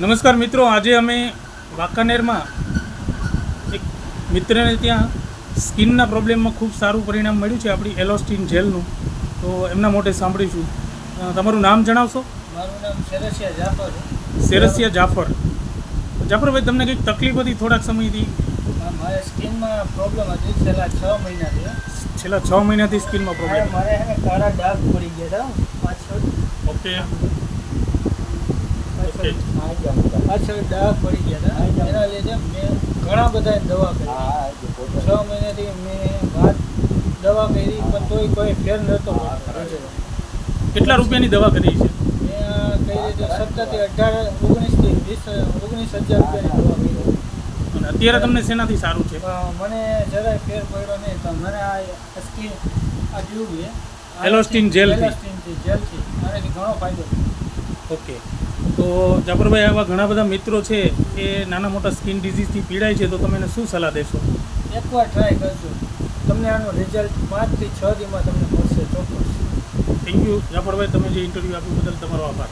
નમસ્કાર મિત્રો આજે અમે વાંકાનેરમાં એક મિત્રને ત્યાં સ્કિનના પ્રોબ્લેમમાં ખૂબ સારું પરિણામ મળ્યું છે આપણી એલોસ્ટીન જેલનું. તો એમના મોઢે સાંભળીશું. તમારું નામ જણાવશો? મારું નામ સેરસિયા જાફર સેરસિયા જાફર. જાફરભાઈ તમને કંઈક તકલીફ હતી થોડાક સમયથી? મારે સ્કિનમાં પ્રોબ્લેમ હતી છેલ્લા છ મહિનાથી. છેલ્લા છ મહિનાથી સ્કિનમાં પ્રોબ્લેમ. મારે કાળા ડાઘ પડી ગયા હતા પાછળ. ઓકે. પાછળ ડાઘ પડી ગયા હતા. એના લીધે મેં ઘણા બધા દવા કરી. છ. મહિનાથી મેં વાત દવા કરી પણ તોય કોઈ ફેર નહોતો પડતો. કેટલા રૂપિયાની દવા કરી છે? મેં કઈ રીતે સત્તરથી અઢાર ઓગણીસથી વીસ ઓગણીસ હજાર રૂપિયાની દવા કરી અને અત્યારે તમને શેનાથી સારું છે? પણ મને જરાય ફેર પડ્યો નહીં તો મને આ સ્કીન આ ટ્યુબ છે. જેલ એલોસ્ટિન જેલ છે આનાથી ઘણો ફાયદો છે ઓકે. તો જાફરભાઈ આવા ઘણા બધા મિત્રો છે એ નાના મોટા સ્કિન ડિઝીઝથી પીડાય છે તો તમે એને શું સલાહ દેશો? એકવાર ટ્રાય કરજો. તમને આનો રિઝલ્ટ પાંચથી છ દીમાં તમને મળશે ચોક્કસ. થેન્ક યુ જાફરભાઈ તમે જે ઇન્ટરવ્યૂ આપ્યું બદલ તમારો આભાર.